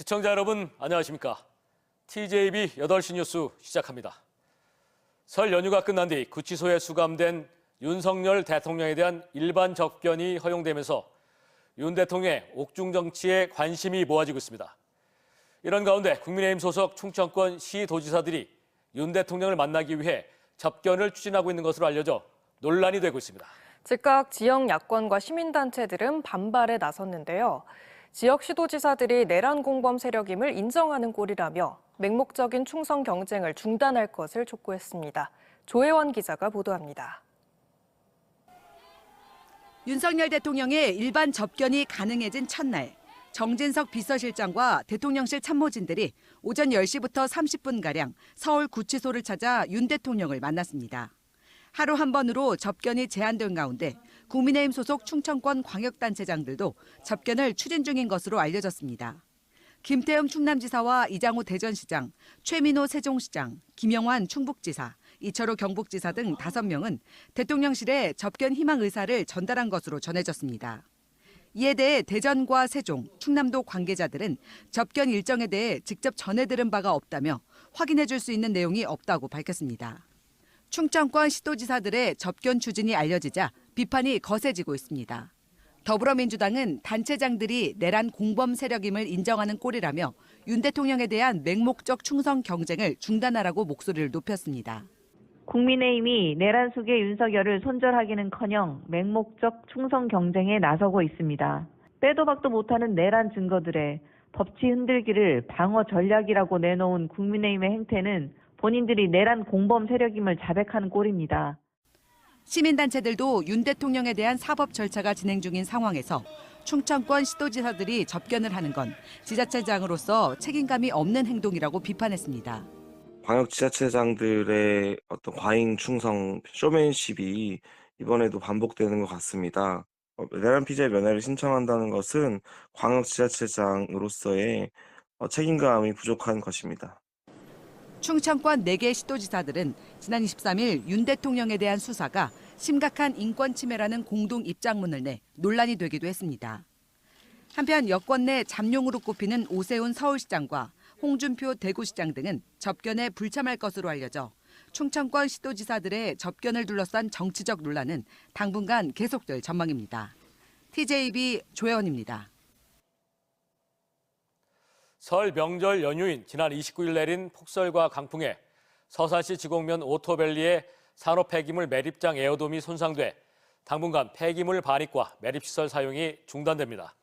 시청자 여러분 안녕하십니까? TJB 8시 뉴스 시작합니다. 설 연휴가 끝난 뒤 구치소에 수감된 윤석열 대통령에 대한 일반 접견이 허용되면서 윤 대통령의 옥중 정치에 관심이 모아지고 있습니다. 이런 가운데 국민의힘 소속 충청권 시도지사들이 윤 대통령을 만나기 위해 접견을 추진하고 있는 것으로 알려져 논란이 되고 있습니다. 즉각 지역 야권과 시민단체들은 반발에 나섰는데요. 지역 시도지사들이 내란 공범 세력임을 인정하는 꼴이라며 맹목적인 충성 경쟁을 중단할 것을 촉구했습니다. 조혜원 기자가 보도합니다. 윤석열 대통령의 일반 접견이 가능해진 첫날 정진석 비서실장과 대통령실 참모진들이 오전 10시부터 30분가량 서울 구치소를 찾아 윤 대통령을 만났습니다. 하루 한 번으로 접견이 제한된 가운데 국민의힘 소속 충청권 광역단체장들도 접견을 추진 중인 것으로 알려졌습니다. 김태흠 충남지사와 이장호 대전시장, 최민호 세종시장, 김영환 충북지사, 이철호 경북지사 등 5명은 대통령실에 접견 희망 의사를 전달한 것으로 전해졌습니다. 이에 대해 대전과 세종, 충남도 관계자들은 접견 일정에 대해 직접 전해들은 바가 없다며 확인해 줄 수 있는 내용이 없다고 밝혔습니다. 충청권 시도지사들의 접견 추진이 알려지자 비판이 거세지고 있습니다. 더불어민주당은 단체장들이 내란 공범 세력임을 인정하는 꼴이라며 윤 대통령에 대한 맹목적 충성 경쟁을 중단하라고 목소리를 높였습니다. 국민의힘이 내란 속의 윤석열을 손절하기는커녕 맹목적 충성 경쟁에 나서고 있습니다. 빼도 박도 못하는 내란 증거들에 법치 흔들기를 방어 전략이라고 내놓은 국민의힘의 행태는 본인들이 내란 공범 세력임을 자백하는 꼴입니다. 시민단체들도 윤 대통령에 대한 사법 절차가 진행 중인 상황에서 충청권 시도지사들이 접견을 하는 건 지자체장으로서 책임감이 없는 행동이라고 비판했습니다. 광역지자체장들의 어떤 과잉 충성 쇼맨십이 이번에도 반복되는 것 같습니다. 어, 내란 피자의 면회를 신청한다는 것은 광역지자체장으로서의 어, 책임감이 부족한 것입니다. 충청권 4개 시도지사들은 지난 23일 윤 대통령에 대한 수사가 심각한 인권 침해라는 공동 입장문을 내 논란이 되기도 했습니다. 한편 여권 내 잠룡으로 꼽히는 오세훈 서울시장과 홍준표 대구시장 등은 접견에 불참할 것으로 알려져 충청권 시도지사들의 접견을 둘러싼 정치적 논란은 당분간 계속될 전망입니다. TJB 조혜원입니다. 설 명절 연휴인 지난 29일 내린 폭설과 강풍에 서산시 지곡면 오토밸리의 산업 폐기물 매립장 에어돔이 손상돼 당분간 폐기물 반입과 매립시설 사용이 중단됩니다.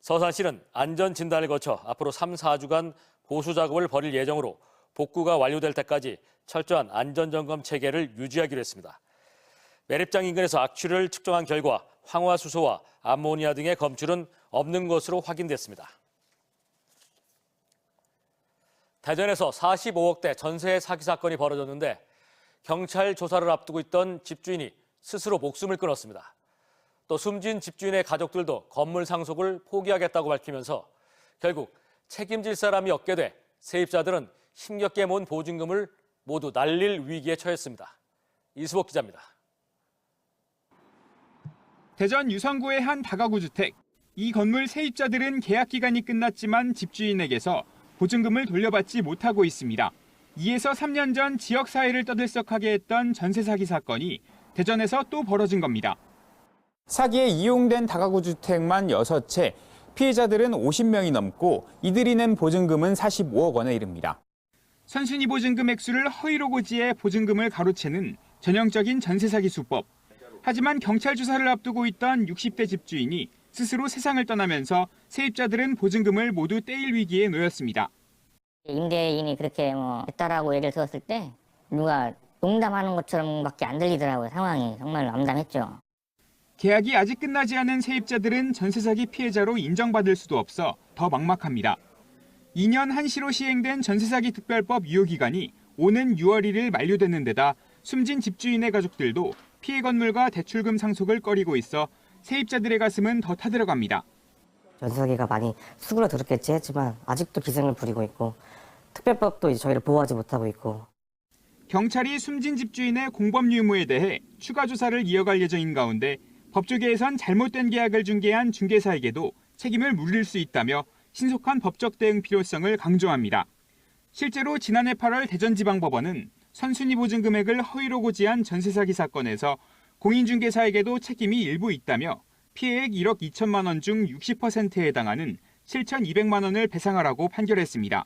서산시는 안전 진단을 거쳐 앞으로 3, 4주간 보수 작업을 벌일 예정으로 복구가 완료될 때까지 철저한 안전 점검 체계를 유지하기로 했습니다. 매립장 인근에서 악취를 측정한 결과 황화수소와 암모니아 등의 검출은 없는 것으로 확인됐습니다. 대전에서 45억대 전세 사기 사건이 벌어졌는데 경찰 조사를 앞두고 있던 집주인이 스스로 목숨을 끊었습니다. 또 숨진 집주인의 가족들도 건물 상속을 포기하겠다고 밝히면서 결국 책임질 사람이 없게 돼 세입자들은 힘겹게 모은 보증금을 모두 날릴 위기에 처했습니다. 이수복 기자입니다. 대전 유성구의 한 다가구 주택. 이 건물 세입자들은 계약 기간이 끝났지만 집주인에게서 보증금을 돌려받지 못하고 있습니다. 이에서 3년 전 지역 사회를 떠들썩하게 했던 전세 사기 사건이 대전에서 또 벌어진 겁니다. 사기에 이용된 다가구 주택만 6채, 피해자들은 50명이 넘고 이들이 낸 보증금은 45억 원에 이릅니다. 선순위 보증금 액수를 허위로 고지해 보증금을 가로채는 전형적인 전세 사기 수법. 하지만 경찰 조사를 앞두고 있던 60대 집주인이 스스로 세상을 떠나면서 세입자들은 보증금을 모두 떼일 위기에 놓였습니다. 임대인이 그렇게 뭐 했다라고 얘기를 들었을 때 누가 농담하는 것처럼밖에 안 들리더라고요. 상황이 정말 암담했죠. 계약이 아직 끝나지 않은 세입자들은 전세 사기 피해자로 인정받을 수도 없어 더 막막합니다. 2년 한시로 시행된 전세 사기 특별법 유효 기간이 오는 6월 1일 만료되는 데다 숨진 집주인의 가족들도 피해 건물과 대출금 상속을 꺼리고 있어 세입자들의 가슴은 더 타들어갑니다. 전세사기가 많이 수그러들었겠지 했지만 아직도 기승을 부리고 있고 특별법도 이제 저희를 보호하지 못하고 있고 경찰이 숨진 집주인의 공범 유무에 대해 추가 조사를 이어갈 예정인 가운데 법조계에선 잘못된 계약을 중개한 중개사에게도 책임을 물릴 수 있다며 신속한 법적 대응 필요성을 강조합니다. 실제로 지난해 8월 대전지방법원은 선순위 보증 금액을 허위로 고지한 전세 사기 사건에서 공인중개사에게도 책임이 일부 있다며 피해액 1억 2천만 원 중 60%에 해당하는 7,200만 원을 배상하라고 판결했습니다.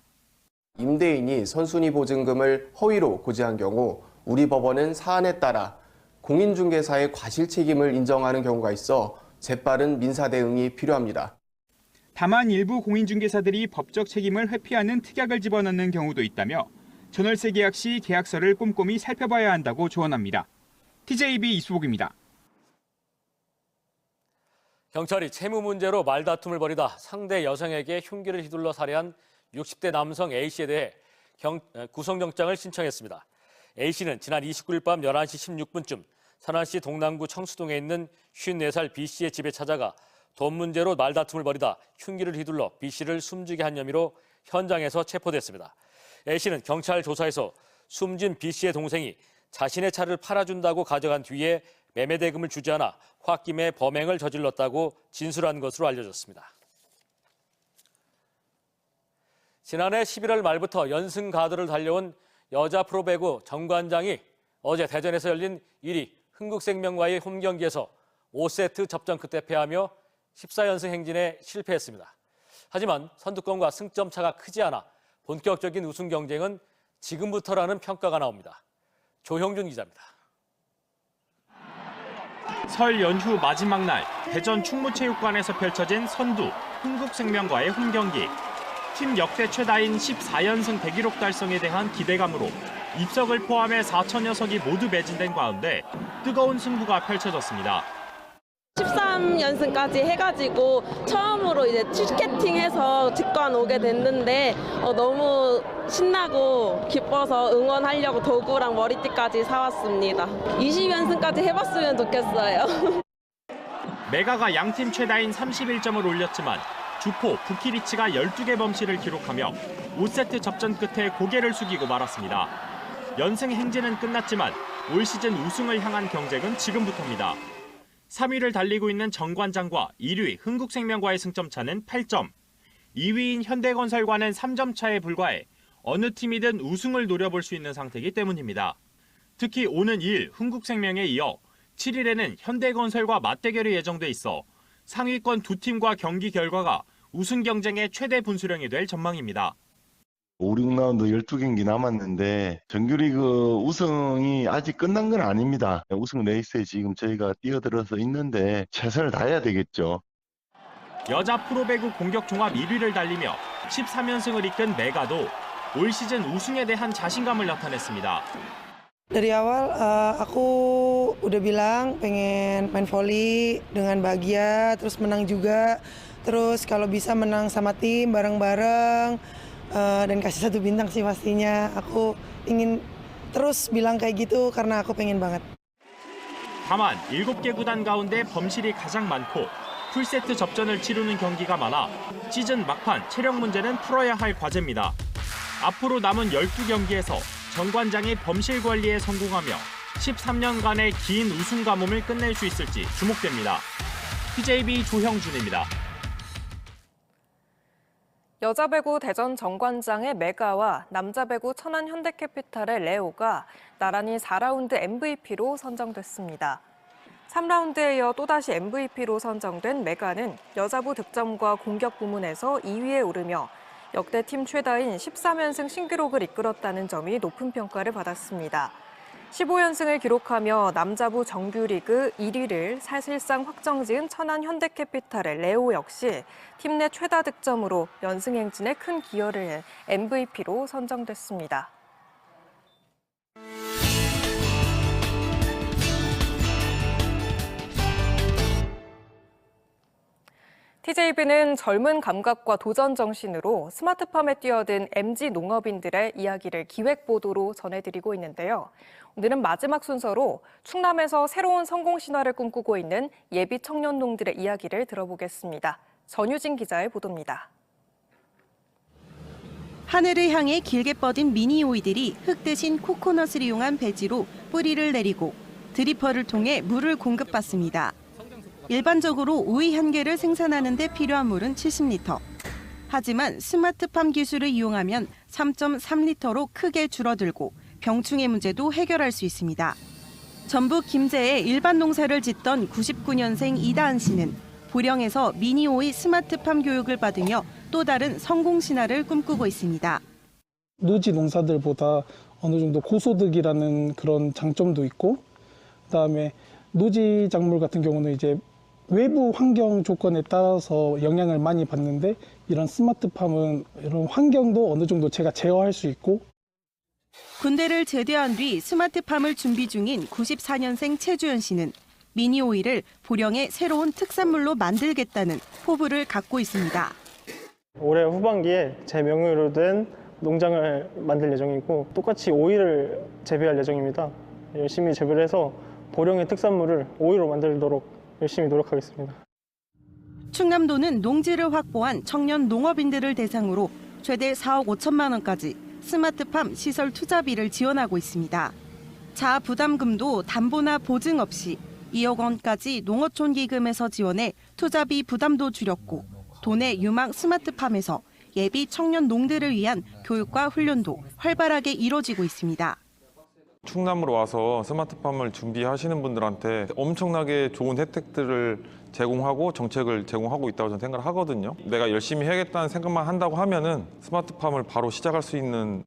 임대인이 선순위 보증금을 허위로 고지한 경우 우리 법원은 사안에 따라 공인중개사의 과실 책임을 인정하는 경우가 있어 재빠른 민사 대응이 필요합니다. 다만 일부 공인중개사들이 법적 책임을 회피하는 특약을 집어넣는 경우도 있다며 전월세 계약 시 계약서를 꼼꼼히 살펴봐야 한다고 조언합니다. TJB 이수복입니다. 경찰이 채무 문제로 말다툼을 벌이다 상대 여성에게 흉기를 휘둘러 살해한 60대 남성 A씨에 대해 경- 에, 구속영장을 신청했습니다. A씨는 지난 29일 밤 11시 16분쯤 선안시 동남구 청수동에 있는 54살 B씨의 집에 찾아가 돈 문제로 말다툼을 벌이다 흉기를 휘둘러 B씨를 숨지게 한 혐의로 현장에서 체포됐습니다. A씨는 경찰 조사에서 숨진 B씨의 동생이 자신의 차를 팔아준다고 가져간 뒤에 매매 대금을 주지 않아 홧김에 범행을 저질렀다고 진술한 것으로 알려졌습니다. 지난해 11월 말부터 연승 가드를 달려온 여자 프로배구 정관장이 어제 대전에서 열린 1위 흥국생명과의 홈 경기에서 5세트 접전 끝에 패하며 14연승 행진에 실패했습니다. 하지만 선두권과 승점 차가 크지 않아 본격적인 우승 경쟁은 지금부터라는 평가가 나옵니다. 조형준 기자입니다. 설 연휴 마지막 날 대전 충무체육관에서 펼쳐진 선두 흥국생명과의 홈 경기. 팀 역대 최다인 14연승 대기록 달성에 대한 기대감으로 입석을 포함해 4천여 석이 모두 매진된 가운데 뜨거운 승부가 펼쳐졌습니다. 13연승까지 해가지고 처음으로 이제 티켓팅해서 직관 오게 됐는데 어, 너무 신나고 기뻐서 응원하려고 도구랑 머리띠까지 사왔습니다. 20연승까지 해봤으면 좋겠어요. 메가가 양팀 최다인 31점을 올렸지만 주포 부키리치가 12개 범실을 기록하며 5세트 접전 끝에 고개를 숙이고 말았습니다. 연승 행진은 끝났지만 올 시즌 우승을 향한 경쟁은 지금부터입니다. 3위를 달리고 있는 정관장과 1위 흥국생명과의 승점 차는 8점. 2위인 현대건설과는 3점 차에 불과해 어느 팀이든 우승을 노려볼 수 있는 상태이기 때문입니다. 특히 오는 2일 흥국생명에 이어 7일에는 현대건설과 맞대결이 예정돼 있어 상위권 두 팀과 경기 결과가 우승 경쟁의 최대 분수령이 될 전망입니다. 5, 6라운드 12경기 남았는데 정규리그 우승이 아직 끝난 건 아닙니다. 우승 레이스에 지금 저희가 뛰어들어서 있는데 최선을 다해야 되겠죠. 여자 프로배구 공격 종합 1위를 달리며 13연승을 이끈 메가도 올 시즌 우승에 대한 자신감을 나타냈습니다. Dari awal eh, aku udah bilang pengen main volley dengan bahagia, terus menang juga, terus kalau bisa menang sama tim bareng-bareng eh, dan kasih satu bintang sih pastinya. Aku ingin terus bilang kayak gitu karena aku pengen banget. 다만 7개 구단 가운데 범실이 가장 많고 풀세트 접전을 치르는 경기가 많아 시즌 막판 체력 문제는 풀어야 할 과제입니다. 앞으로 남은 12경기에서 정관장이 범실 관리에 성공하며 13년간의 긴 우승 가뭄을 끝낼 수 있을지 주목됩니다. TJB 조형준입니다. 여자 배구 대전 정관장의 메가와 남자 배구 천안 현대캐피탈의 레오가 나란히 4라운드 MVP로 선정됐습니다. 3라운드에 이어 또다시 MVP로 선정된 메가는 여자부 득점과 공격 부문에서 2위에 오르며 역대 팀 최다인 13연승 신기록을 이끌었다는 점이 높은 평가를 받았습니다. 15연승을 기록하며 남자부 정규리그 1위를 사실상 확정지은 천안 현대캐피탈의 레오 역시 팀 내 최다 득점으로 연승 행진에 큰 기여를 해 MVP로 선정됐습니다. TJB는 젊은 감각과 도전 정신으로 스마트팜에 뛰어든 MZ 농업인들의 이야기를 기획 보도로 전해드리고 있는데요. 오늘은 마지막 순서로 충남에서 새로운 성공 신화를 꿈꾸고 있는 예비 청년 농들의 이야기를 들어보겠습니다. 전유진 기자의 보도입니다. 하늘을 향해 길게 뻗은 미니 오이들이 흙 대신 코코넛을 이용한 배지로 뿌리를 내리고 드리퍼를 통해 물을 공급받습니다. 일반적으로 오이 한 개를 생산하는 데 필요한 물은 70리터. 하지만 스마트팜 기술을 이용하면 3.3리터로 크게 줄어들고 병충해 문제도 해결할 수 있습니다. 전북 김제에 일반 농사를 짓던 99년생 이다은 씨는 보령에서 미니오이 스마트팜 교육을 받으며 또 다른 성공 신화를 꿈꾸고 있습니다. 노지 농사들보다 어느 정도 고소득이라는 그런 장점도 있고 그다음에 노지 작물 같은 경우는 이제 외부 환경 조건에 따라서 영향을 많이 받는데 이런 스마트팜은 이런 환경도 어느 정도 제가 제어할 수 있고 군대를 제대한 뒤 스마트팜을 준비 중인 94년생 최주연 씨는 미니오일을 보령의 새로운 특산물로 만들겠다는 포부를 갖고 있습니다. 올해 후반기에 제 명의로 된 농장을 만들 예정이고 똑같이 오일을 재배할 예정입니다. 열심히 재배를 해서 보령의 특산물을 오일로 만들도록 열심히 노력하겠습니다. 충남도는 농지를 확보한 청년 농업인들을 대상으로 최대 4억 5천만 원까지 스마트팜 시설 투자비를 지원하고 있습니다. 자 부담금도 담보나 보증 없이 2억 원까지 농어촌 기금에서 지원해 투자비 부담도 줄였고 도내 유망 스마트팜에서 예비 청년 농들을 위한 교육과 훈련도 활발하게 이뤄지고 있습니다. 충남으로 와서 스마트팜을 준비하시는 분들한테 엄청나게 좋은 혜택들을 제공하고 정책을 제공하고 있다고 저는 생각을 하거든요. 내가 열심히 해야겠다는 생각만 한다고 하면은 스마트팜을 바로 시작할 수 있는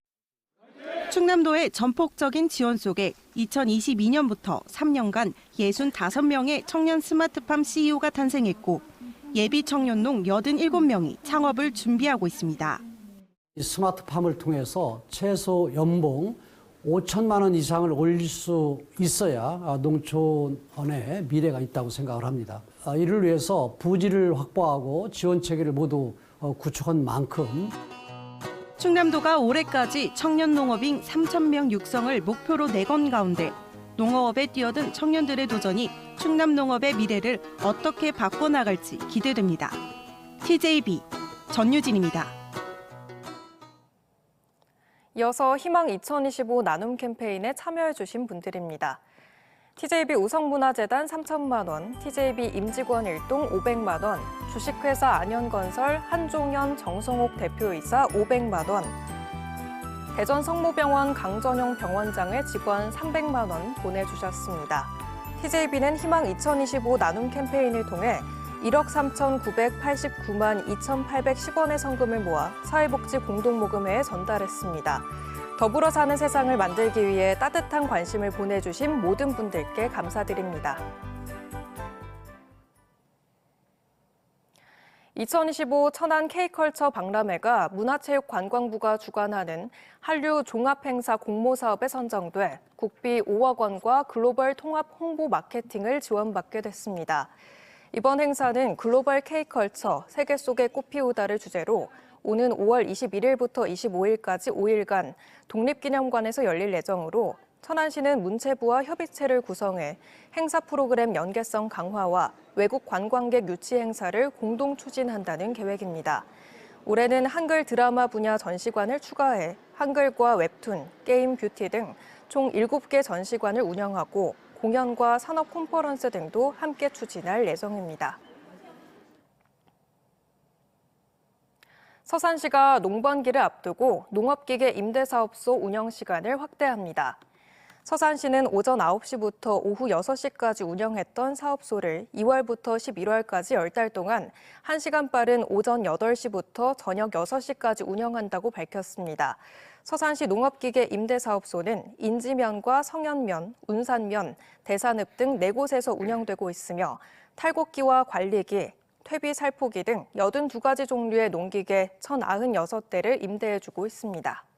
충남도의 전폭적인 지원 속에 2022년부터 3년간 65명의 청년 스마트팜 CEO가 탄생했고 예비 청년농 87명이 창업을 준비하고 있습니다. 이 스마트팜을 통해서 최소 연봉 5천만 원 이상을 올릴 수 있어야 농촌의 미래가 있다고 생각을 합니다. 이를 위해서 부지를 확보하고 지원 체계를 모두 구축한 만큼 충남도가 올해까지 청년 농업인 3천 명 육성을 목표로 내건 가운데 농어업에 뛰어든 청년들의 도전이 충남 농업의 미래를 어떻게 바꿔 나갈지 기대됩니다. TJB 전유진입니다. 이어서 희망 2025 나눔 캠페인에 참여해 주신 분들입니다. TJB 우성문화재단 3천만 원, TJB 임직원 일동 500만 원, 주식회사 안현건설 한종현 정성옥 대표이사 500만 원, 대전 성모병원 강전용 병원장의 직원 300만 원 보내주셨습니다. TJB는 희망 2025 나눔 캠페인을 통해 1억 3,989만 2,810원의 성금을 모아 사회복지 공동모금회에 전달했습니다. 더불어 사는 세상을 만들기 위해 따뜻한 관심을 보내주신 모든 분들께 감사드립니다. 2025 천안 K컬처 박람회가 문화체육관광부가 주관하는 한류 종합행사 공모사업에 선정돼 국비 5억 원과 글로벌 통합 홍보 마케팅을 지원받게 됐습니다. 이번 행사는 글로벌 K컬처 세계 속의 꽃피우다를 주제로 오는 5월 21일부터 25일까지 5일간 독립기념관에서 열릴 예정으로 천안시는 문체부와 협의체를 구성해 행사 프로그램 연계성 강화와 외국 관광객 유치 행사를 공동 추진한다는 계획입니다. 올해는 한글 드라마 분야 전시관을 추가해 한글과 웹툰, 게임, 뷰티 등 총 7개 전시관을 운영하고 공연과 산업 콘퍼런스 등도 함께 추진할 예정입니다. 서산시가 농번기를 앞두고 농업기계 임대사업소 운영 시간을 확대합니다. 서산시는 오전 9시부터 오후 6시까지 운영했던 사업소를 2월부터 11월까지 10달 동안 1시간 빠른 오전 8시부터 저녁 6시까지 운영한다고 밝혔습니다. 서산시 농업기계 임대사업소는 인지면과 성현면, 운산면, 대산읍 등 4곳에서 운영되고 있으며 탈곡기와 관리기, 퇴비 살포기 등 82가지 종류의 농기계 1,096대를 임대해주고 있습니다.